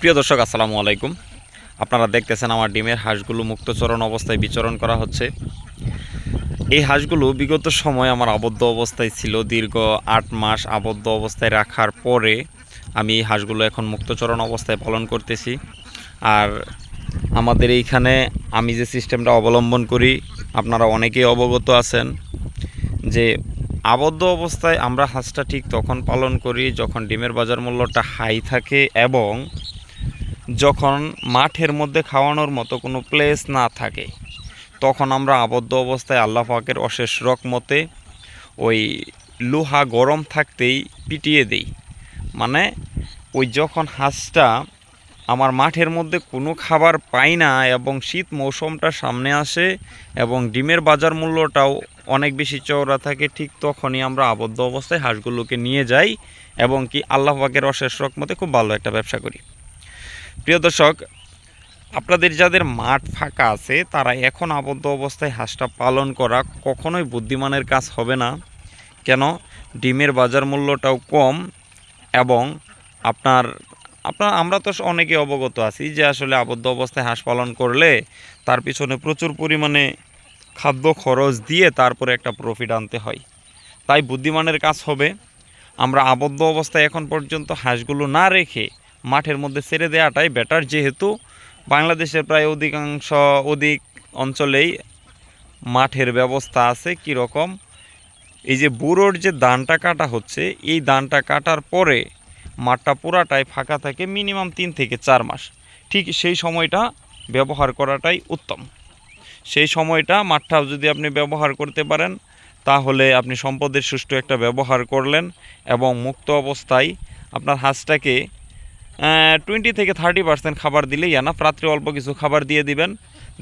প্রিয় দর্শক, আসসালামু আলাইকুম। আপনারা দেখতেছেন আমার ডিমের হাঁসগুলো মুক্তচরণ অবস্থায় বিচরণ করা হচ্ছে। এই হাঁসগুলো বিগত সময় আমার আবদ্ধ অবস্থায় ছিল। দীর্ঘ আট মাস আবদ্ধ অবস্থায় রাখার পরে আমি এই হাঁসগুলো এখন মুক্তচরণ অবস্থায় পালন করতেছি। আর আমাদের এইখানে আমি যে সিস্টেমটা অবলম্বন করি, আপনারা অনেকেই অবগত আছেন যে আবদ্ধ অবস্থায় আমরা হাঁসটা ঠিক তখন পালন করি যখন ডিমের বাজার মূল্যটা হাই থাকে এবং যখন মাঠের মধ্যে খাওয়ানোর মতো কোনো প্লেস না থাকে, তখন আমরা আবদ্ধ অবস্থায় আল্লাহ পাকের অশেষ রকমতে ওই লোহা গরম থাকতেই পিটিয়ে দেই। মানে ওই যখন হাঁসটা আমার মাঠের মধ্যে কোনো খাবার পাই না এবং শীত মৌসুমটা সামনে আসে এবং ডিমের বাজার মূল্যটাও অনেক বেশি চওড়া থাকে, ঠিক তখনই আমরা আবদ্ধ অবস্থায় হাঁসগুলোকে নিয়ে যাই এবং কি আল্লাহ পাকের অশেষ রকমতে খুব ভালো একটা ব্যবসা করি। প্রিয় দর্শক, আপনাদের যাদের মাঠ ফাঁকা আছে, তারা এখন আবদ্ধ অবস্থায় হাঁসটা পালন করা কখনোই বুদ্ধিমানের কাজ হবে না। কেন? ডিমের বাজার মূল্যটাও কম এবং আপনার আপনার, আমরা তো অনেকে অবগত আছি যে আসলে আবদ্ধ অবস্থায় হাঁস পালন করলে তার পিছনে প্রচুর পরিমাণে খাদ্য খরচ দিয়ে তারপরে একটা প্রফিট আনতে হয়। তাই বুদ্ধিমানের কাজ হবে। আমরা আবদ্ধ অবস্থায় এখন পর্যন্ত হাঁসগুলো না রেখে মাঠের মধ্যে ছেড়ে দেওয়াটাই বেটার যেহেতু বাংলাদেশের প্রায় অধিকাংশ, অধিক অঞ্চলেই মাঠের ব্যবস্থা আছে কীরকম। এই যে বুড়োর যে ধানটা কাটা হচ্ছে, এই ধানটা কাটার পরে মাঠটা পুরাটাই ফাঁকা থাকে মিনিমাম তিন থেকে চার মাস। ঠিক সেই সময়টা ব্যবহার করাটাই উত্তম। সেই সময়টা মাঠটা যদি আপনি ব্যবহার করতে পারেন, তাহলে আপনি সম্পদের সুষ্ঠু একটা ব্যবহার করলেন এবং মুক্ত অবস্থায় আপনার হাঁসটাকে টোয়েন্টি থেকে থার্টি পার্সেন্ট খাবার দিলেই না রাত্রে অল্প কিছু খাবার দিয়ে দিবেন।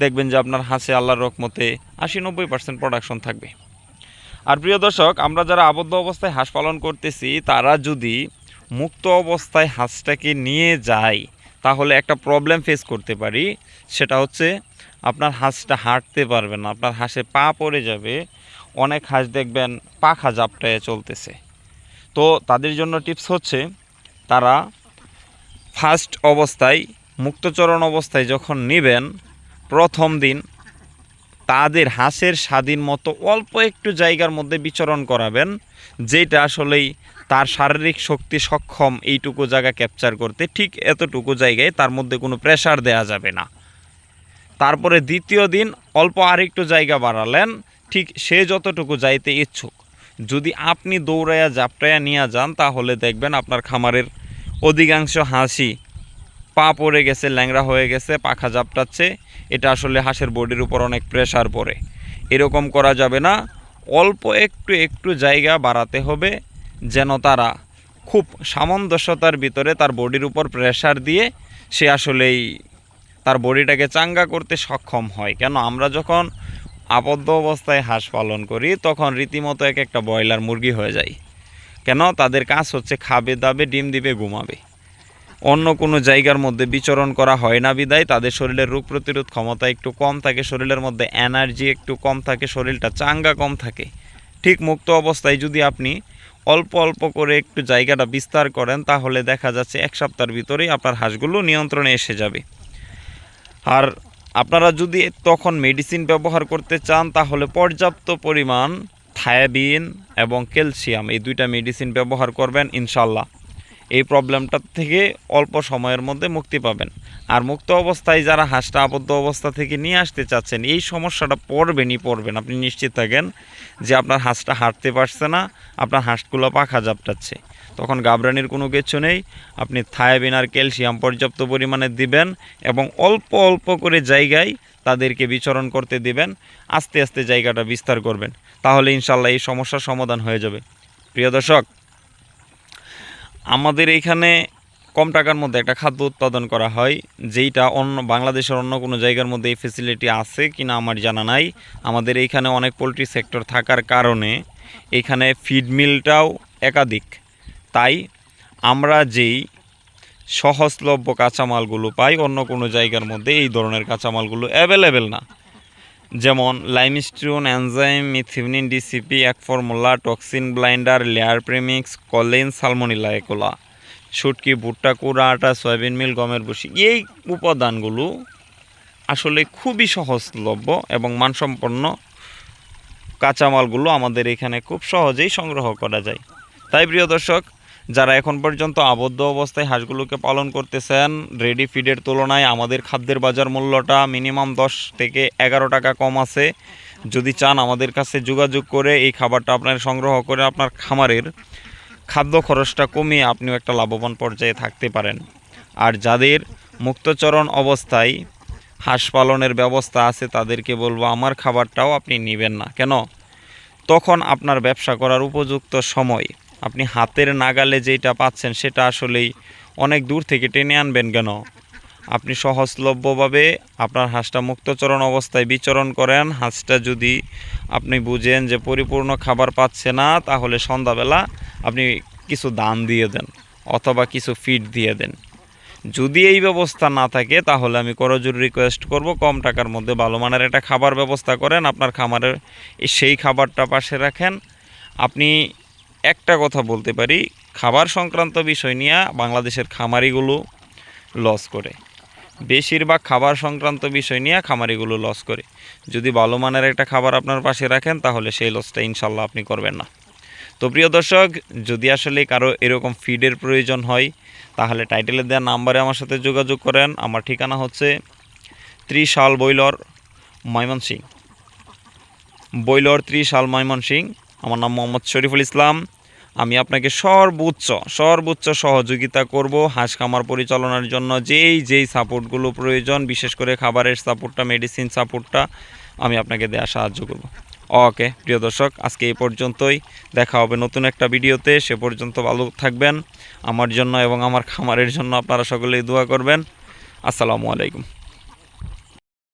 দেখবেন যে আপনার হাঁসে আল্লাহর রকমতে আশি নব্বই পার্সেন্ট প্রোডাকশন থাকবে। আর প্রিয় দর্শক, আমরা যারা আবদ্ধ অবস্থায় হাঁস পালন করতেছি, তারা যদি মুক্ত অবস্থায় হাঁসটাকে নিয়ে যায়, তাহলে একটা প্রবলেম ফেস করতে পারি। সেটা হচ্ছে, আপনার হাঁসটা হাঁটতে পারবে না, আপনার হাঁসে পা পড়ে যাবে। অনেক হাঁস দেখবেন পাখা জাপটায় চলতেছে। তো তাদের জন্য টিপস হচ্ছে, তারা ফার্স্ট অবস্থায়, মুক্তচরণ অবস্থায় যখন নেবেন, প্রথম দিন তাদের হাঁসের স্বাধীন মতো অল্প একটু জায়গার মধ্যে বিচরণ করাবেন, যেটা আসলেই তার শারীরিক শক্তি সক্ষম এইটুকু জায়গা ক্যাপচার করতে ঠিক এতটুকু জায়গায় তার মধ্যে কোনো প্রেশার দেয়া যাবে না। তারপরে দ্বিতীয় দিন অল্প আরেকটু জায়গা বাড়ালেন, ঠিক সে যতটুকু যাইতে ইচ্ছুক। যদি আপনি দৌড়াইয়া, জাপটাইয়া নিয়ে যান, তাহলে দেখবেন আপনার খামারের অধিকাংশ হাসি পা পড়ে গেছে, ল্যাংড়া হয়ে গেছে, পাখা জাপটাচ্ছে। এটা আসলে হাঁসের বডির উপর অনেক প্রেশার পড়ে। এরকম করা যাবে না। অল্প একটু একটু জায়গা বাড়াতে হবে যেন তারা খুব সামঞ্জস্যতার ভিতরে তার বডির উপর প্রেশার দিয়ে সে আসলেই তার বডিটাকে চাঙ্গা করতে সক্ষম হয়। কেন? আমরা যখন আবদ্ধ অবস্থায় হাঁস পালন করি, তখন রীতিমতো এক একটা ব্রয়লার মুরগি হয়ে যায়। কেন? তাদের কাজ হচ্ছে খাবে দাবে, ডিম দিবে, ঘুমাবে। অন্য কোনো জায়গার মধ্যে বিচরণ করা হয় না বিদায়। তাদের শরীরের রোগ প্রতিরোধ ক্ষমতা একটু কম থাকে, শরীরের মধ্যে এনার্জি একটু কম থাকে, শরীরটা চাঙ্গা কম থাকে। ঠিক মুক্ত অবস্থায় যদি আপনি অল্প অল্প করে একটু জায়গাটা বিস্তার করেন, তাহলে দেখা যাচ্ছে এক সপ্তাহের ভিতরেই আপনার হাঁসগুলো নিয়ন্ত্রণে এসে যাবে। আর আপনারা যদি তখন মেডিসিন ব্যবহার করতে চান, তাহলে পর্যাপ্ত পরিমাণ থায়াবিন এবং ক্যালসিয়াম এই দুইটা মেডিসিন ব্যবহার করবেন ইনশাল্লাহ এই প্রবলেমটার থেকে অল্প সময়ের মধ্যে মুক্তি পাবেন। আর মুক্ত অবস্থায় যারা হাঁসটা আবদ্ধ অবস্থা থেকে নিয়ে আসতে চাচ্ছেন, এই সমস্যাটা পড়বেনই পড়বেন। আপনি নিশ্চিত থাকেন যে আপনার হাঁসটা হাঁটতে পারছে না, আপনার হাঁসগুলো পাখা জাপটাচ্ছে। তখন গাবরানির কোনো কিছু নেই, আপনি থায়াবিন আর ক্যালসিয়াম পর্যাপ্ত পরিমাণে দিবেন এবং অল্প অল্প করে জায়গায় তাদেরকে বিচরণ করতে দিবেন, আস্তে আস্তে জায়গাটা বিস্তার করবেন। তাহলে ইনশাল্লাহ এই সমস্যার সমাধান হয়ে যাবে। প্রিয় দর্শক আমাদের এইখানে কম টাকার মধ্যে একটা খাদ্য উৎপাদন করা হয়, যেইটা অন্য বাংলাদেশের অন্য কোনো জায়গার মধ্যে এই ফেসিলিটি আছে কি না আমার জানা নাই। আমাদের এইখানে অনেক পোলট্রি সেক্টর থাকার কারণে এখানে ফিড মিলটাও একাধিক। তাই আমরা যেই সহজলভ্য কাঁচামালগুলো পাই, অন্য কোনো জায়গার মধ্যে এই ধরনের কাঁচামালগুলো অ্যাভেলেবেল না। যেমন লাইমস্টোন অ্যানজাইম মিথিউনিন, ডিসিপি, এক formula, toxin binder, layer premix, choline, salmonella, Akola, শুটকি, ভুট্টা কুড়া, আটা, সয়াবিন মিল, গমের ভুসি। এই উপাদানগুলো আসলে খুবই সহজলভ্য এবং মানসম্পন্ন কাঁচামালগুলো আমাদের এখানে খুব সহজেই সংগ্রহ করা যায়। তাই প্রিয় দর্শক যারা এখন পর্যন্ত আবদ্ধ অবস্থায় হাঁসগুলোকে পালন করতেছেন রেডি ফিডের তুলনায় আমাদের খাদ্যের বাজার মূল্যটা মিনিমাম দশ থেকে এগারো টাকা কম আছে। যদি চান আমাদের কাছে যোগাযোগ করে এই খাবারটা আপনার সংগ্রহ করে আপনার খামারের খাদ্য খরচটা কমিয়ে আপনিও একটা লাভবান পর্যায়ে থাকতে পারেন। আর যাদের মুক্তচরণ অবস্থায় হাঁস পালনের ব্যবস্থা আছে, তাদেরকে বলব, আমার খাবারটাও আপনি নেবেন না। কেন? তখন আপনার ব্যবসা করার উপযুক্ত সময় আপনি হাতের নাগালে যেটা পাচ্ছেন, সেটা আসলেই অনেক দূর থেকে টেনে আনবেন কেন? আপনি সহজলভ্যভাবে আপনার হাঁসটা মুক্তচরণ অবস্থায় বিচরণ করেন। হাঁসটা যদি আপনি বুঝেন যে পরিপূর্ণ খাবার পাচ্ছে না, তাহলে সন্ধ্যাবেলা আপনি কিছু দান দিয়ে দেন অথবা কিছু ফিড দিয়ে দেন। যদি এই ব্যবস্থা না থাকে, তাহলে আমি করজোর রিকোয়েস্ট করব, কম টাকার মধ্যে ভালো মানের একটা খাবার ব্যবস্থা করেন। আপনার খামারের সেই খাবারটা পাশে রাখেন। আপনি একটা কথা বলতে পারি, খাবার সংক্রান্ত বিষয় নিয়ে বাংলাদেশের খামারিগুলো লস করে। বেশিরভাগ খাবার সংক্রান্ত বিষয় নিয়ে খামারিগুলো লস করে। যদি ভালো মানের একটা খাবার আপনার পাশে রাখেন, তাহলে সেই লসটা ইনশাল্লাহ আপনি করবেন না। তো প্রিয় দর্শক, যদি আসলে কারও এরকম ফিডের প্রয়োজন হয়, তাহলে টাইটেলে দেওয়া নাম্বারে আমার সাথে যোগাযোগ করেন। আমার ঠিকানা হচ্ছে ত্রিশাল বৈলর ময়মনসিং বৈলর ত্রিশাল ময়মনসিং আমার নাম মোহাম্মদ শরীফুল ইসলাম। আমি আপনাকে সর্বোচ্চ সর্বোচ্চ সহযোগিতা করব হাঁস খামার পরিচালনার জন্য। যেই যেই সাপোর্টগুলো প্রয়োজন, বিশেষ করে খাবারের সাপোর্টটা মেডিসিন সাপোর্টটা, আমি আপনাকে দেওয়া সাহায্য করব। ওকে, প্রিয় দর্শক, আজকে এই পর্যন্তই। দেখা হবে নতুন একটা ভিডিওতে। সে পর্যন্ত ভালো থাকবেন। আমার জন্য এবং আমার খামারের জন্য আপনারা সকলেই দোয়া করবেন। আসসালামু আলাইকুম।